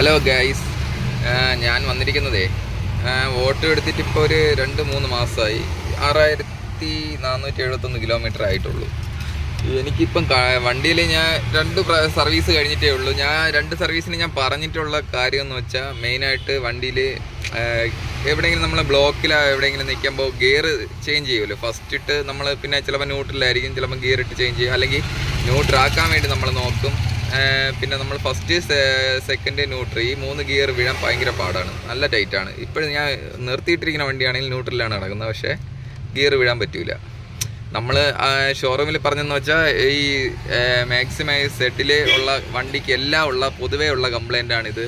Hello guys ഞാൻ വന്നിരിക്കുന്നതേ. Vote എടുത്തിട്ട് ഇപ്പോൾ ഒരു രണ്ട് മൂന്ന് മാസമായി ആറായിരത്തി നാനൂറ്റി എഴുപത്തൊന്ന് കിലോമീറ്റർ ആയിട്ടുള്ളൂ. എനിക്കിപ്പം വണ്ടിയിൽ ഞാൻ രണ്ട് സർവീസ് കഴിഞ്ഞിട്ടേ ഉള്ളൂ. ഞാൻ രണ്ട് സർവീസിന് ഞാൻ പറഞ്ഞിട്ടുള്ള കാര്യം എന്ന് വെച്ചാൽ മെയിനായിട്ട് വണ്ടിയിൽ എവിടെയെങ്കിലും നമ്മളെ ബ്ലോക്കിലോ എവിടെയെങ്കിലും നിൽക്കുമ്പോൾ ഗിയർ ചേഞ്ച് ചെയ്യുമല്ലോ. ഫസ്റ്റ് ഇട്ട് നമ്മൾ പിന്നെ ചിലപ്പോൾ ന്യൂട്രലായിരിക്കും ചിലപ്പോൾ ഗിയർ ഇട്ട് ചേഞ്ച് ചെയ്യും. അല്ലെങ്കിൽ ന്യൂട്രാക്കാൻ വേണ്ടി നമ്മൾ നോക്കും. പിന്നെ നമ്മൾ ഫസ്റ്റ് സെക്കൻഡ് ന്യൂട്രി മൂന്ന് ഗിയർ വീഴാൻ ഭയങ്കര പാടാണ്. നല്ല ടൈറ്റാണ് ഇപ്പോഴും ഞാൻ നിർത്തിയിട്ടിരിക്കുന്ന വണ്ടിയാണെങ്കിൽ ന്യൂട്രലാണ് നടക്കുന്നത്. പക്ഷേ ഗിയർ വീഴാൻ പറ്റില്ല നമ്മൾ ഷോറൂമിൽ പറഞ്ഞെന്ന് വെച്ചാൽ ഈ മാക്സിമൈസ് സെറ്റിൽ ഉള്ള വണ്ടിക്ക് എല്ലാം ഉള്ള പൊതുവേ ഉള്ള കംപ്ലൈന്റ് ആണിത്.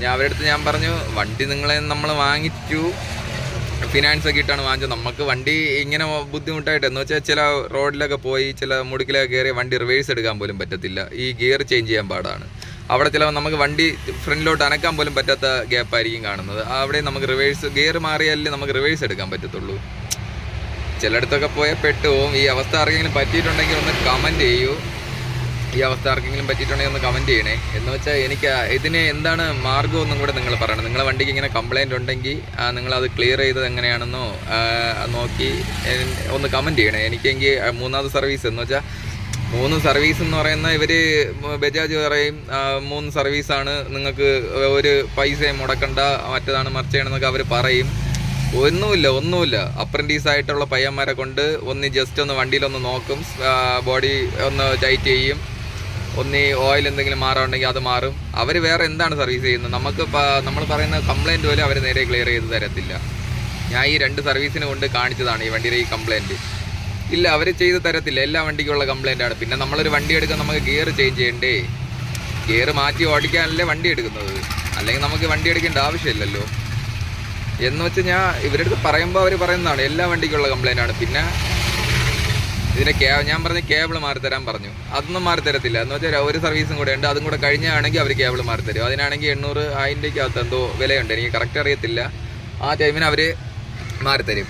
ഞാൻ അവരുടെ അടുത്ത് ഞാൻ പറഞ്ഞു വണ്ടി നിങ്ങളെ നമ്മൾ വാങ്ങിച്ചു ഫിനാൻസ് ഒക്കെ ഇട്ടാണ് വാങ്ങിച്ചത്. നമുക്ക് വണ്ടി ഇങ്ങനെ ബുദ്ധിമുട്ടായിട്ട് എന്ന് വെച്ചാൽ ചില റോഡിലൊക്കെ പോയി ചില മുടുക്കിലൊക്കെ കയറി വണ്ടി റിവേഴ്സ് എടുക്കാൻ പോലും പറ്റത്തില്ല. ഈ ഗിയർ ചേഞ്ച് ചെയ്യാൻ പാടാണ്. അവിടെ ചില നമുക്ക് വണ്ടി ഫ്രണ്ടിലോട്ട് അനക്കാൻ പോലും പറ്റാത്ത ഗ്യാപ്പായിരിക്കും കാണുന്നത്. അവിടെ നമുക്ക് റിവേഴ്സ് ഗിയർ മാറിയാലേ നമുക്ക് റിവേഴ്സ് എടുക്കാൻ പറ്റത്തുള്ളൂ. ചിലയിടത്തൊക്കെ പോയാൽ പെട്ടുപോകും ഈ അവസ്ഥ ആർക്കെങ്കിലും പറ്റിയിട്ടുണ്ടെങ്കിൽ ഒന്ന് കമന്റ് ചെയ്യൂ. ഈ അവസ്ഥ ആർക്കെങ്കിലും പറ്റിയിട്ടുണ്ടെങ്കിൽ ഒന്ന് കമന്റ് ചെയ്യണേ. എന്ന് വെച്ചാൽ എനിക്ക് ഇതിന് എന്താണ് മാർഗം ഒന്നും കൂടെ നിങ്ങൾ പറയണം. നിങ്ങളുടെ വണ്ടിക്ക് ഇങ്ങനെ കംപ്ലൈന്റ് ഉണ്ടെങ്കിൽ നിങ്ങൾ അത് ക്ലിയർ ചെയ്തത് എങ്ങനെയാണെന്നോ നോക്കി ഒന്ന് കമന്റ് ചെയ്യണേ. എനിക്കെങ്കിൽ മൂന്നാമത് സർവീസ് എന്ന് വെച്ചാൽ മൂന്ന് സർവീസ് എന്ന് പറയുന്ന ഇവർ ബജാജ് പറയും മൂന്ന് സർവീസാണ് നിങ്ങൾക്ക് ഒരു പൈസയും മുടക്കണ്ട മറ്റേതാണ് മറിച്ചാണെന്നൊക്കെ അവർ പറയും. ഒന്നുമില്ല ഒന്നുമില്ല. അപ്രന്റീസ് ആയിട്ടുള്ള പയ്യന്മാരെ കൊണ്ട് ഒന്ന് ജസ്റ്റ് ഒന്ന് വണ്ടിയിലൊന്ന് നോക്കും ബോഡി ഒന്ന് ടൈറ്റ് ചെയ്യും. ഒന്ന് ഓയിൽ എന്തെങ്കിലും മാറാണ്ടെങ്കിൽ അത് മാറും. അവർ വേറെ എന്താണ് സർവീസ് ചെയ്യുന്നത്? നമുക്ക് നമ്മൾ പറയുന്ന കംപ്ലൈന്റ് പോലും അവർ നേരെ ക്ലിയർ ചെയ്ത് തരത്തില്ല. ഞാൻ ഈ രണ്ട് സർവീസിന് കൊണ്ട് കാണിച്ചതാണ് ഈ വണ്ടിയുടെ ഈ കംപ്ലൈന്റ് ഇല്ല അവർ ചെയ്ത് തരത്തില്ല. എല്ലാ വണ്ടിക്കുള്ള കംപ്ലൈന്റ് ആണ്. പിന്നെ നമ്മളൊരു വണ്ടി എടുക്കാൻ നമുക്ക് ഗിയർ ചേഞ്ച് ചെയ്യണ്ടേ? ഗിയർ മാറ്റി ഓടിക്കാനല്ലേ വണ്ടി എടുക്കുന്നത്. അല്ലെങ്കിൽ നമുക്ക് വണ്ടി എടുക്കേണ്ട ആവശ്യമില്ലല്ലോ. എന്ന് വെച്ച് ഞാൻ ഇവരുടെ അടുത്ത് പറയുമ്പോൾ അവർ പറയുന്നതാണ് എല്ലാ വണ്ടിക്കുള്ള കംപ്ലൈന്റ് ആണ്. പിന്നെ ഇതിന്റെ കേ ഞാൻ പറഞ്ഞ കേബിൾ മാറി തരാൻ പറഞ്ഞു. അതൊന്നും മാറി തരത്തില്ല. എന്ന് വെച്ചാൽ ഒരു സർവീസും കൂടെ ഉണ്ട്. അതും കൂടെ കഴിഞ്ഞാണെങ്കിൽ അവർ കേബിൾ മാറി തരും. അതിനാണെങ്കിൽ എണ്ണൂറ് ആയിരത്തിന്റെ അകത്ത് എന്തോ വിലയുണ്ട്. എനിക്ക് കറക്റ്റ് അറിയത്തില്ല. ആ ടൈമിന് അവർ മാറി തരും.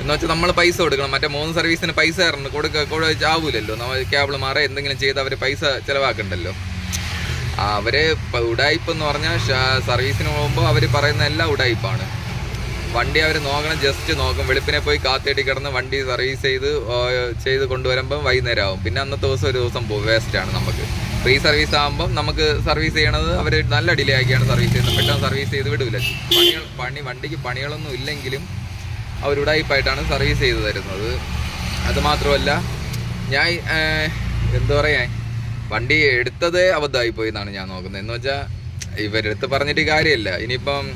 എന്ന് വെച്ചാൽ നമ്മൾ പൈസ കൊടുക്കണം. മറ്റേ മൂന്ന് സർവീസിന് പൈസ തരണം. കൊടുക്ക കൊടു- ആവൂലല്ലോ. നമ്മൾ കേബിൾ മാറി എന്തെങ്കിലും ചെയ്ത് അവർ പൈസ ചിലവാക്കണ്ടല്ലോ. അവർ ഉടായ്പ എന്ന് പറഞ്ഞാൽ സർവീസിന് പോകുമ്പോൾ അവർ പറയുന്ന എല്ലാം ഉഡായിപ്പാണ് വണ്ടി അവർ നോക്കണം ജസ്റ്റ് നോക്കും. വെളുപ്പിനെ പോയി കാത്തേട്ടി കിടന്ന് വണ്ടി സർവീസ് ചെയ്ത് ചെയ്ത് കൊണ്ടുവരുമ്പം വൈകുന്നേരം ആവും പിന്നെ അന്നത്തെ ദിവസം ഒരു ദിവസം പോകും ആണ് നമുക്ക്. ഫ്രീ സർവീസ് ആകുമ്പം നമുക്ക് സർവീസ് ചെയ്യണത് അവർ നല്ല ഡിലേ ആക്കിയാണ് സർവീസ് ചെയ്യുന്നത്. പെട്ടെന്ന് സർവീസ് ചെയ്ത് വിടില്ല പണികൾ പണി വണ്ടിക്ക് പണികളൊന്നും ഇല്ലെങ്കിലും അവർ ഉടായിപ്പായിട്ടാണ് സർവീസ് ചെയ്ത് തരുന്നത്. അതുമാത്രമല്ല ഞാൻ എന്താ പറയാ? വണ്ടി എടുത്തത് അബദ്ധമായി പോയി എന്നാണ് ഞാൻ നോക്കുന്നത്. എന്ന് വെച്ചാൽ ഇവരെടുത്ത് പറഞ്ഞിട്ട് കാര്യമില്ല. ഇനിയിപ്പം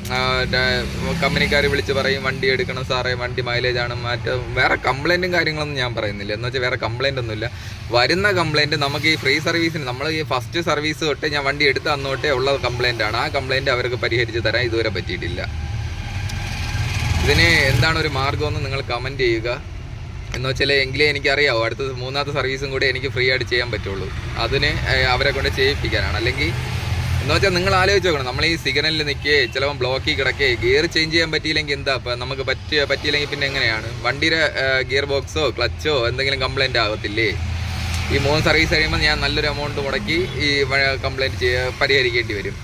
കമ്പനിക്കാർ വിളിച്ച് പറയും വണ്ടി എടുക്കണം സാറേ വണ്ടി മൈലേജ് ആണ് മറ്റേ വേറെ കംപ്ലൈന്റും കാര്യങ്ങളൊന്നും ഞാൻ പറയുന്നില്ല. എന്ന് വെച്ചാൽ വേറെ കംപ്ലൈന്റ് ഒന്നുമില്ല. വരുന്ന കംപ്ലൈന്റ് നമുക്ക് ഈ ഫ്രീ സർവീസിന് നമ്മൾ ഈ ഫസ്റ്റ് സർവീസ് തൊട്ട് ഞാൻ വണ്ടി എടുത്ത് അന്ന് തൊട്ടേ ഉള്ള കംപ്ലൈന്റ് ആണ്. ആ കംപ്ലൈന്റ് അവർക്ക് പരിഹരിച്ച് തരാൻ ഇതുവരെ പറ്റിയിട്ടില്ല. ഇതിന് എന്താണ് ഒരു മാർഗമെന്ന് നിങ്ങൾ കമന്റ് ചെയ്യുക. എന്ന് വെച്ചാൽ എങ്കിലേ എനിക്കറിയാവൂ. അടുത്ത മൂന്നാമത്തെ സർവീസും കൂടി എനിക്ക് ഫ്രീ ആയിട്ട് ചെയ്യാൻ പറ്റുള്ളൂ. അതിന് അവരെ കൊണ്ട് ചെയ്യിപ്പിക്കാനാണ്. അല്ലെങ്കിൽ എന്ന് വെച്ചാൽ നിങ്ങൾ ആലോചിച്ച് നോക്കണം. നമ്മൾ ഈ സിഗ്നലിൽ നിൽക്കുകയെ ചിലപ്പോൾ ബ്ലോക്കിൽ കിടക്കേ ഗിയർ ചേഞ്ച് ചെയ്യാൻ പറ്റിയില്ലെങ്കിൽ എന്താ? അപ്പം നമുക്ക് പറ്റിയ പറ്റിയില്ലെങ്കിൽ പിന്നെ എങ്ങനെയാണ്? വണ്ടിയുടെ ഗിയർ ബോക്സോ ക്ലച്ചോ എന്തെങ്കിലും കംപ്ലൈന്റ് ആകത്തില്ലേ ഈ മൂന്ന് സർവീസ് കഴിയുമ്പോൾ ഞാൻ നല്ലൊരു എമൗണ്ട് മുടക്കി ഈ കംപ്ലൈന്റ് ചെയ്യുക പരിഹരിക്കേണ്ടി വരും.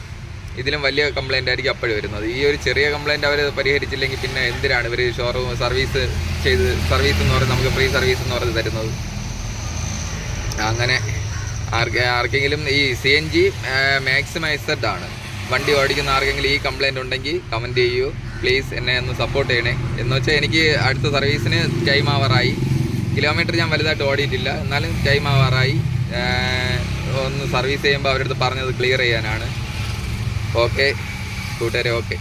ഇതിലും വലിയ കംപ്ലൈന്റ് ആയിരിക്കും അപ്പോഴും വരുന്നത്. ഈ ഒരു ചെറിയ കംപ്ലൈന്റ് അവർ പരിഹരിച്ചില്ലെങ്കിൽ പിന്നെ എന്തിനാണ് ഇവർ ഷോറൂം സർവീസ് ചെയ്ത് സർവീസ് എന്ന് പറഞ്ഞ് നമുക്ക് ഫ്രീ സർവീസ് എന്ന് പറഞ്ഞ് തരുന്നത്? അങ്ങനെ. ആർക്കെങ്കിലും ഈ സി എൻ ജി മാക്സിമൈസഡ് ആണ്. വണ്ടി ഓടിക്കുന്ന ആർക്കെങ്കിലും ഈ കംപ്ലൈന്റ് ഉണ്ടെങ്കിൽ കമന്റ് ചെയ്യൂ. പ്ലീസ് എന്നെ ഒന്ന് സപ്പോർട്ട് ചെയ്യണേ. എന്ന് വെച്ചാൽ എനിക്ക് അടുത്ത സർവീസിന് ടൈം ആവാറായി കിലോമീറ്റർ ഞാൻ വലുതായിട്ട് ഓടിയിട്ടില്ല. എന്നാലും ടൈം ആവാറായി ഒന്ന് സർവീസ് ചെയ്യുമ്പോൾ അവരടുത്ത് പറഞ്ഞത് ക്ലിയർ ചെയ്യാനാണ്. ഓക്കെ കൂട്ടുകാരെ ഓക്കെ